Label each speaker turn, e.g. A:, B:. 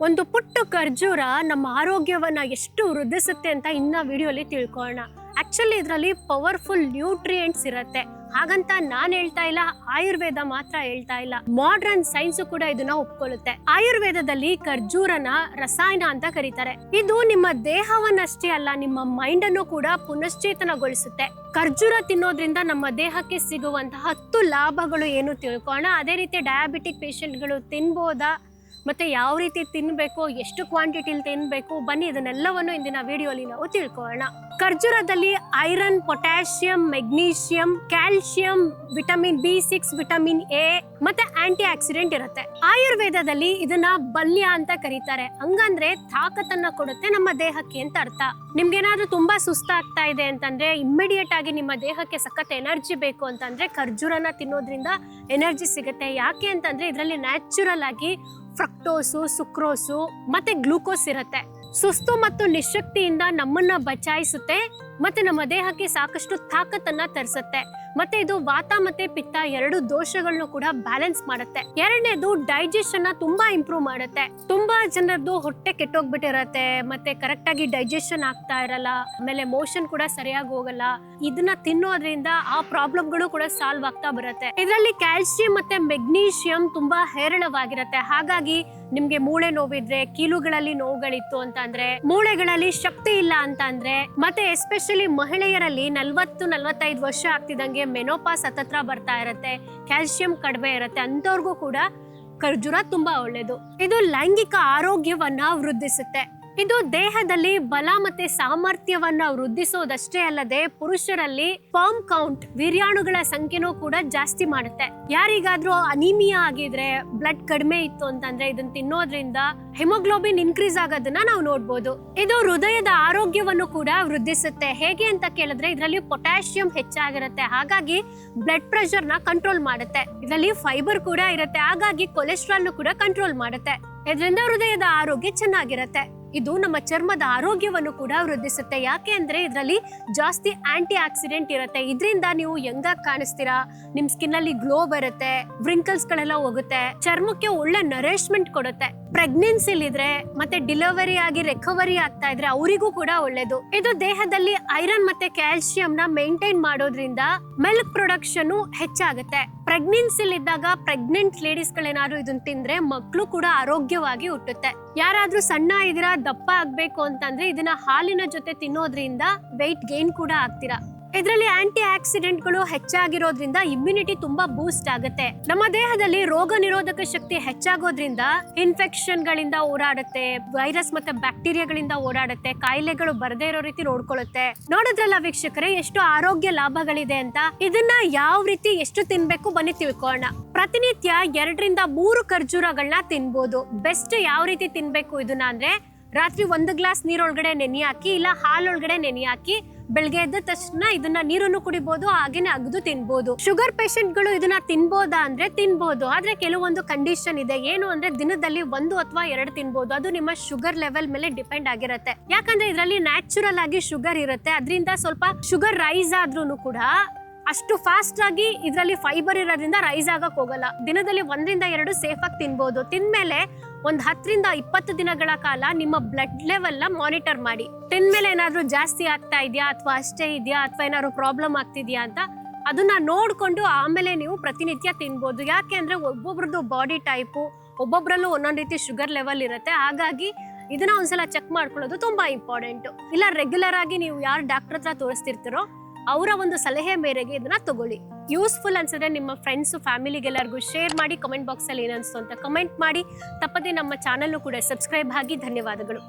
A: ಒಂದು ಪುಟ್ಟ ಖರ್ಜೂರ ನಮ್ಮ ಆರೋಗ್ಯವನ್ನು ಎಷ್ಟು ವೃದ್ಧಿಸುತ್ತೆ ಅಂತ ಇನ್ನ ವಿಡಿಯೋಲಿ ತಿಳ್ಕೊಳ್ಳೋಣ. ಆಕ್ಚುಲಿ ಇದರಲ್ಲಿ ಪವರ್ಫುಲ್ ನ್ಯೂಟ್ರಿಯೆಂಟ್ಸ್ ಇರುತ್ತೆ. ಹಾಗಂತ ನಾನು ಹೇಳ್ತಾ ಇಲ್ಲ, ಆಯುರ್ವೇದ ಮಾತ್ರ ಹೇಳ್ತಾ ಇಲ್ಲ. ಮಾಡರ್ನ್ ಸೈನ್ಸ್ ಕೂಡ ಇದನ್ನ ಒಪ್ಕೊಳ್ಳುತ್ತೆ. ಆಯುರ್ವೇದದಲ್ಲಿ ಖರ್ಜೂರನ ರಸಾಯನ ಅಂತ ಕರೀತಾರೆ. ಇದು ನಿಮ್ಮ ದೇಹವನ್ನಷ್ಟೇ ಅಲ್ಲ, ನಿಮ್ಮ ಮೈಂಡ್ ಅನ್ನು ಕೂಡ ಪುನಶ್ಚೇತನಗೊಳಿಸುತ್ತೆ. ಖರ್ಜೂರ ತಿನ್ನೋದ್ರಿಂದ ನಮ್ಮ ದೇಹಕ್ಕೆ ಸಿಗುವಂತಹ ಹತ್ತು ಲಾಭಗಳು ಏನು ತಿಳ್ಕೊಳ್ಳೋಣ. ಅದೇ ರೀತಿ ಡಯಾಬಿಟಿಕ್ ಪೇಷಂಟ್ಗಳು ತಿನ್ಬೋದಾ? ಮತ್ತೆ ಯಾವ ರೀತಿ ತಿನ್ನಬೇಕು ಎಷ್ಟು ಕ್ವಾಂಟಿಟಿಲಿ ತಿನ್ನಬೇಕು ಬನ್ನಿ ಇದನ್ನೆಲ್ಲವನ್ನು ಇಂದಿನ ವಿಡಿಯೋಲಿ ನಾವು ತಿಳ್ಕೊಳ್ಳೋಣ. ಖರ್ಜೂರದಲ್ಲಿ iron potassium magnesium calcium vitamin B six vitamin A ಮತ್ತೆ ಆಂಟಿ ಆಕ್ಸಿಡೆಂಟ್ ಇರುತ್ತೆ. ಆಯುರ್ವೇದದಲ್ಲಿ ಇದನ್ನ ಬಲ್ಯ ಅಂತ ಕರೀತಾರೆ. ಹಂಗಂದ್ರೆ ತಾಕತ್ತನ್ನ ಕೊಡುತ್ತೆ ನಮ್ಮ ದೇಹಕ್ಕೆ ಅಂತ ಅರ್ಥ. ನಿಮ್ಗೇನಾದ್ರೂ ತುಂಬಾ ಸುಸ್ತಾಗ್ತಾ ಇದೆ ಅಂತಂದ್ರೆ ಇಮ್ಮಿಡಿಯೇಟ್ ಆಗಿ ನಿಮ್ಮ ದೇಹಕ್ಕೆ ಸಖತ್ ಎನರ್ಜಿ ಬೇಕು ಅಂತಂದ್ರೆ ಖರ್ಜೂರನ ತಿನ್ನೋದ್ರಿಂದ ಎನರ್ಜಿ ಸಿಗುತ್ತೆ. ಯಾಕೆ ಅಂತಂದ್ರೆ, ಇದರಲ್ಲಿ ನ್ಯಾಚುರಲ್ ಆಗಿ ಫ್ರಕ್ಟೋಸು ಸುಕ್ರೋಸು ಮತ್ತೆ ಗ್ಲೂಕೋಸ್ ಇರುತ್ತೆ. ಸುಸ್ತು ಮತ್ತು ನಿಶಕ್ತಿಯಿಂದ ನಮ್ಮನ್ನ ಬಚಾಯಿಸುತ್ತೆ. ಮತ್ತೆ ನಮ್ಮ ದೇಹಕ್ಕೆ ಸಾಕಷ್ಟು ತಾಕತ್ತನ್ನ ತರಿಸುತ್ತೆ. ಮತ್ತೆ ಇದು ವಾತ ಮತ್ತೆ ಪಿತ್ತ ಎರಡು ದೋಷಗಳನ್ನ ಕೂಡ ಬ್ಯಾಲೆನ್ಸ್ ಮಾಡುತ್ತೆ. ಎರಡನೇದು ಡೈಜೆಷನ್ ತುಂಬಾ ಇಂಪ್ರೂವ್ ಮಾಡುತ್ತೆ. ತುಂಬಾ ಜನರದ್ದು ಹೊಟ್ಟೆ ಕೆಟ್ಟೋಗ್ಬಿಟ್ಟಿರತ್ತೆ, ಮತ್ತೆ ಕರೆಕ್ಟ್ ಆಗಿ ಡೈಜೆಷನ್ ಆಗ್ತಾ ಇರಲ್ಲ, ಆಮೇಲೆ ಮೋಷನ್ ಕೂಡ ಸರಿಯಾಗಿ ಹೋಗಲ್ಲ. ಇದನ್ನ ತಿನ್ನೋದ್ರಿಂದ ಆ ಪ್ರಾಬ್ಲಮ್ಗಳು ಕೂಡ ಸಾಲ್ವ್ ಆಗ್ತಾ ಬರುತ್ತೆ. ಇದರಲ್ಲಿ ಕ್ಯಾಲ್ಸಿಯಂ ಮತ್ತೆ ಮೆಗ್ನೀಷಿಯಂ ತುಂಬಾ ಹೇರಳವಾಗಿರುತ್ತೆ. ಹಾಗಾಗಿ ನಿಮ್ಗೆ ಮೂಳೆ ನೋವಿದ್ರೆ, ಕೀಲುಗಳಲ್ಲಿ ನೋವುಗಳಿತ್ತು ಅಂತ ಅಂದ್ರೆ ಮೂಳೆಗಳಲ್ಲಿ ಶಕ್ತಿ ಇಲ್ಲ ಅಂತ ಅಂದ್ರೆ ಮತ್ತೆ ಎಸ್ಪೆಷಲಿ ಮಹಿಳೆಯರಲ್ಲಿ ನಲ್ವತ್ತು, ನಲ್ವತ್ತೈದು ವರ್ಷ ಆಗ್ತಿದ್ದಂಗೆ ಮೆನೋಪಾಸ್ ಹತ್ತತ್ರ ಬರ್ತಾ ಇರತ್ತೆ ಕ್ಯಾಲ್ಸಿಯಂ ಕಡಿಮೆ ಇರುತ್ತೆ ಅಂತವ್ರಿಗೂ ಕೂಡ ಖರ್ಜೂರ ತುಂಬಾ ಒಳ್ಳೆಯದು ಇದು ಲೈಂಗಿಕ ಆರೋಗ್ಯವನ್ನ ವೃದ್ಧಿಸುತ್ತೆ. ಇದು ದೇಹದಲ್ಲಿ ಬಲ ಮತ್ತೆ ಸಾಮರ್ಥ್ಯವನ್ನ ವೃದ್ಧಿಸೋದಷ್ಟೇ ಅಲ್ಲದೆ ಪುರುಷರಲ್ಲಿ ಫಾರ್ಮ್ ಕೌಂಟ್ ವೀರ್ಯಾಣುಗಳ ಸಂಖ್ಯೆನೂ ಕೂಡ ಜಾಸ್ತಿ ಮಾಡುತ್ತೆ. ಯಾರಿಗಾದ್ರೂ ಅನಿಮಿಯಾ ಆಗಿದ್ರೆ ಬ್ಲಡ್ ಕಡಿಮೆ ಇತ್ತು ಅಂತಂದ್ರೆ ಇದನ್ನ ತಿನ್ನೋದ್ರಿಂದ ಹಿಮೋಗ್ಲೋಬಿನ್ ಇನ್ಕ್ರೀಸ್ ಆಗೋದನ್ನ ನಾವು ನೋಡ್ಬೋದು. ಇದು ಹೃದಯದ ಆರೋಗ್ಯವನ್ನು ಕೂಡ ವೃದ್ಧಿಸುತ್ತೆ. ಹೇಗೆ ಅಂತ ಕೇಳಿದ್ರೆ ಇದರಲ್ಲಿ ಪೊಟ್ಯಾಷಿಯಂ ಹೆಚ್ಚಾಗಿರುತ್ತೆ. ಹಾಗಾಗಿ ಬ್ಲಡ್ ಪ್ರೆಷರ್ನ ಕಂಟ್ರೋಲ್ ಮಾಡುತ್ತೆ. ಇದರಲ್ಲಿ ಫೈಬರ್ ಕೂಡ ಇರುತ್ತೆ. ಹಾಗಾಗಿ ಕೊಲೆಸ್ಟ್ರಾಲ್ ಕೂಡ ಕಂಟ್ರೋಲ್ ಮಾಡುತ್ತೆ. ಇದರಿಂದ ಹೃದಯದ ಆರೋಗ್ಯ ಚೆನ್ನಾಗಿರುತ್ತೆ. ಇದು ನಮ್ಮ ಚರ್ಮದ ಆರೋಗ್ಯವನ್ನು ಕೂಡ ವೃದ್ಧಿಸುತ್ತೆ. ಯಾಕೆ ಅಂದ್ರೆ ಇದರಲ್ಲಿ ಜಾಸ್ತಿ ಆಂಟಿ ಆಕ್ಸಿಡೆಂಟ್ ಇರುತ್ತೆ. ಇದರಿಂದ ನೀವು ಯಂಗಾಗಿ ಕಾಣಿಸ್ತೀರಾ? ನಿಮ್ ಸ್ಕಿನ್ ಅಲ್ಲಿ ಗ್ಲೋ ಬರುತ್ತೆ ವ್ರಿಂಕಲ್ಸ್ ಗಳೆಲ್ಲ ಹೋಗುತ್ತೆ, ಚರ್ಮಕ್ಕೆ ಒಳ್ಳೆ ನರೇಶ್ಮೆಂಟ್ ಕೊಡುತ್ತೆ. ಪ್ರೆಗ್ನೆನ್ಸಿಲಿದ್ರೆ ಮತ್ತೆ ಡಿಲಿವರಿ ಆಗಿ ರಿಕವರಿ ಆಗ್ತಾ ಇದ್ರೆ ಅವರಿಗೂ ಕೂಡ ಒಳ್ಳೇದು. ಇದು ದೇಹದಲ್ಲಿ ಐರನ್ ಮತ್ತೆ ಕ್ಯಾಲ್ಸಿಯಂ ನ ಮೇಂಟೈನ್ ಮಾಡೋದ್ರಿಂದ ಮಿಲ್ಕ್ ಪ್ರೊಡಕ್ಷನ್ ಹೆಚ್ಚಾಗುತ್ತೆ. ಪ್ರೆಗ್ನೆನ್ಸಿಲಿದ್ದಾಗ ಪ್ರೆಗ್ನೆಂಟ್ ಲೇಡೀಸ್ ಗಳೇನಾದ್ರು ಇದನ್ನ ತಿಂದ್ರೆ ಮಕ್ಕಳು ಕೂಡ ಆರೋಗ್ಯವಾಗಿ ಹುಟ್ಟುತ್ತೆ. ಯಾರಾದ್ರೂ ಸಣ್ಣ ಇದೀರಾ ದಪ್ಪ ಆಗ್ಬೇಕು ಅಂತಂದ್ರೆ ಇದನ್ನ ಹಾಲಿನ ಜೊತೆ ತಿನ್ನೋದ್ರಿಂದ ವೆಯ್ಟ್ ಗೇನ್ ಕೂಡ ಆಗ್ತೀರಾ. ಇದರಲ್ಲಿ ಆಂಟಿ ಆಕ್ಸಿಡೆಂಟ್ಗಳು ಹೆಚ್ಚಾಗಿರೋದ್ರಿಂದ ಇಮ್ಯುನಿಟಿ ತುಂಬಾ ಬೂಸ್ಟ್ ಆಗುತ್ತೆ. ನಮ್ಮ ದೇಹದಲ್ಲಿ ರೋಗ ನಿರೋಧಕ ಶಕ್ತಿ ಹೆಚ್ಚಾಗೋದ್ರಿಂದ ಇನ್ಫೆಕ್ಷನ್ ಗಳಿಂದ ಓಡಾಡುತ್ತೆ ವೈರಸ್ ಮತ್ತೆ ಬ್ಯಾಕ್ಟೀರಿಯಾಗಳಿಂದ ಓಡಾಡುತ್ತೆ, ಕಾಯಿಲೆಗಳು ಬರದೇ ಇರೋ ರೀತಿ ನೋಡ್ಕೊಳ್ಳುತ್ತೆ ನೋಡಿದ್ರಲ್ಲ ವೀಕ್ಷಕರೇ, ಎಷ್ಟು ಆರೋಗ್ಯ ಲಾಭಗಳಿದೆ ಅಂತ? ಇದನ್ನ ಯಾವ ರೀತಿ ಎಷ್ಟು ತಿನ್ಬೇಕು ಬನ್ನಿ ತಿಳ್ಕೊಳ್ಳೋಣ. ಪ್ರತಿನಿತ್ಯ ಎರಡರಿಂದ ಮೂರು ಖರ್ಜೂರಗಳನ್ನ ತಿನ್ಬೋದು. ಬೆಸ್ಟ್ ಯಾವ ರೀತಿ ತಿನ್ಬೇಕು ಇದನ್ನ ಅಂದ್ರೆ ರಾತ್ರಿ ಒಂದು ಗ್ಲಾಸ್ ನೀರೊಳಗಡೆ ನೆನೆ ಹಾಕಿ, ಇಲ್ಲ ಹಾಲೊಳಗಡೆ ನೆನೆ ಹಾಕಿ, ಬೆಳಗ್ಗೆ ಎದ್ದ ತಕ್ಷಣ ಇದನ್ನ ನೀರನ್ನು ಕುಡಿಬಹುದು ಹಾಗೇನೆ ಅಗದು ತಿನ್ಬಹುದು ಶುಗರ್ಗಳು ಇದನ್ನ ತಿನ್ಬೋದಾ ಅಂದ್ರೆ ತಿನ್ಬಹುದು ಆದ್ರೆ ಕೆಲವೊಂದು ಕಂಡೀಷನ್ ಇದೆ. ಏನು ಅಂದ್ರೆ ದಿನದಲ್ಲಿ ಒಂದು ಅಥವಾ ಎರಡು ತಿನ್ಬಹುದು ಅದು ನಿಮ್ಮ ಶುಗರ್ ಲೆವೆಲ್ ಮೇಲೆ ಡಿಪೆಂಡ್ ಆಗಿರುತ್ತೆ. ಯಾಕಂದ್ರೆ ಇದರಲ್ಲಿ ನ್ಯಾಚುರಲ್ ಆಗಿ ಶುಗರ್ ಇರುತ್ತೆ. ಅದರಿಂದ ಸ್ವಲ್ಪ ಶುಗರ್ ರೈಸ್ ಆದ್ರೂ ಕೂಡ ಅಷ್ಟು ಫಾಸ್ಟ್ ಆಗಿ ಇದರಲ್ಲಿ ಫೈಬರ್ ಇರೋದ್ರಿಂದ ರೈಸ್ ಆಗಕ್ ಹೋಗಲ್ಲ. ದಿನದಲ್ಲಿ ಒಂದರಿಂದ ಎರಡು ಸೇಫ್ ಆಗಿ ತಿನ್ಬೋದು. ತಿಂದ್ಮೇಲೆ ಒಂದ್ ಹತ್ತರಿಂದ ಇಪ್ಪತ್ತು ದಿನಗಳ ಕಾಲ ನಿಮ್ಮ ಬ್ಲಡ್ ಲೆವೆಲ್ನ ಮಾನಿಟರ್ ಮಾಡಿ. ಟೆನ್ ಮೇಲೆ ಏನಾದರೂ ಜಾಸ್ತಿ ಆಗ್ತಾ ಇದೆಯಾ ಅಥವಾ ಅಷ್ಟೇ ಇದೆಯಾ ಅಥವಾ ಏನಾದ್ರು ಪ್ರಾಬ್ಲಮ್ ಆಗ್ತಿದ್ಯಾ ಅಂತ ಅದನ್ನ ನೋಡ್ಕೊಂಡು ಆಮೇಲೆ ನೀವು ಪ್ರತಿನಿತ್ಯ ತಿನ್ಬೋದು. ಯಾಕೆ ಅಂದರೆ ಒಬ್ಬೊಬ್ರದ್ದು ಬಾಡಿ ಟೈಪು ಒಬ್ಬೊಬ್ರಲ್ಲೂ ಒಂದೊಂದು ರೀತಿ ಶುಗರ್ ಲೆವೆಲ್ ಇರುತ್ತೆ. ಹಾಗಾಗಿ ಇದನ್ನ ಒಂದ್ಸಲ ಚೆಕ್ ಮಾಡ್ಕೊಳ್ಳೋದು ತುಂಬಾ ಇಂಪಾರ್ಟೆಂಟ್ ಇಲ್ಲ ರೆಗ್ಯುಲರ್ ಆಗಿ ನೀವು ಯಾರು ಡಾಕ್ಟರ್ ಹತ್ರ ತೋರಿಸ್ತಿರ್ತೀರೋ, ಅವರ ಒಂದು ಸಲಹೆ ಮೇರೆಗೆ ಇದನ್ನ ತಗೊಳ್ಳಿ. ಯೂಸ್ಫುಲ್ ಅನ್ಸಿದ್ರೆ ನಿಮ್ಮ ಫ್ರೆಂಡ್ಸು, ಫ್ಯಾಮಿಲಿಗೆಲ್ಲರಿಗೂ ಶೇರ್ ಮಾಡಿ, ಕಮೆಂಟ್ ಬಾಕ್ಸಲ್ಲಿ ಅಲ್ಲಿ ಏನನ್ಸ್ತು ಅಂತ ಕಮೆಂಟ್ ಮಾಡಿ. ತಪ್ಪದೆ ನಮ್ಮ ಚಾನಲ್ಲು ಕೂಡ ಸಬ್ಸ್ಕ್ರೈಬ್ ಆಗಿ ಧನ್ಯವಾದಗಳು.